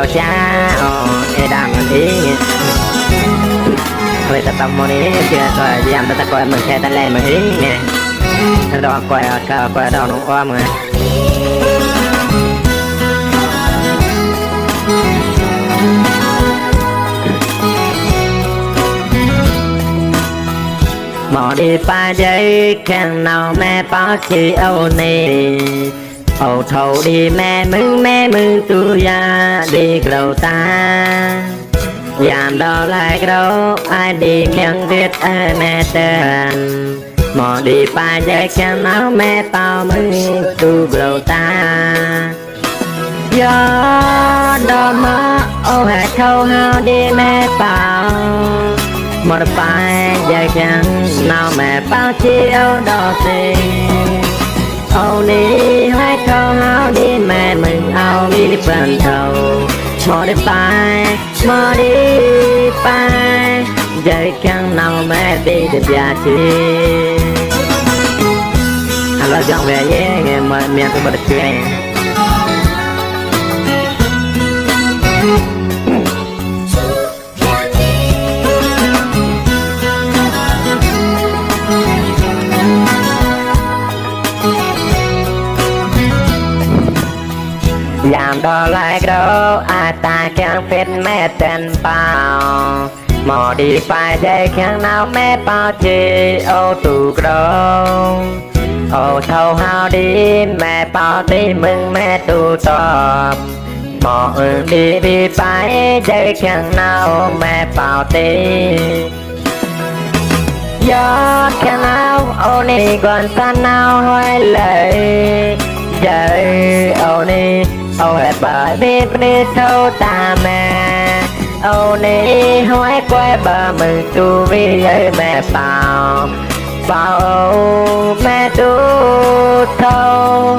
วจ้าเอไอ้ดังนี้เลยจะต้องโมนี้เชื่อตัวยี่ยมตะโกนเหมือนแค่ตะเลเหมือนที่เนี่ดอกกล้วยอดข้าวกล้ยดอกนุ่งอ้อมเหมือนหมอดีป้าเย้แข่งเราแม่ป้าขี้เอานี่ เอาเท่าดีแม่มึงแม่มึงตุยาดีเกลาตายามดอลายเกลาไอดีเคียงเดือดอแม่เตือนหมอดีไปาจะแค่เอาแม่เป่ามึงตุเกลาตายอดอมาเอาหาเท่าเฮาดีแม่เป่ามอดไปาจะแค่เอาแม่เป่าเจียวดอสิเอานี้ កោហៅនេះម៉ែមិនអោមីលីបានទៅឈរនេះបាយឈរនេះបាយដែលកាំងណៅម៉ែពីទៅយ៉ាជីឥឡូវយ៉ាងវិញងែមិនមានទៅបត់ជើង ยามดอลายกรอาตาแข็งเป็นแม่เต้นเปล่าหมอดีไปใจแข็งหนาวแม่เป่าจีโอตูกระโอเท่าเฮาดีแม่เป่าตีมึงแม่ตูตอบหมออื่นดีดีไปใจแข็งหนาวแม่เป่าตี gió khen áo ô ni còn tan áo hoài lời trời ô ni ô hẹp bởi biết đi thâu ta mẹ ô ni hoài quay bờ mừng tu vi ơi mẹ bảo bảo mẹ tu thâu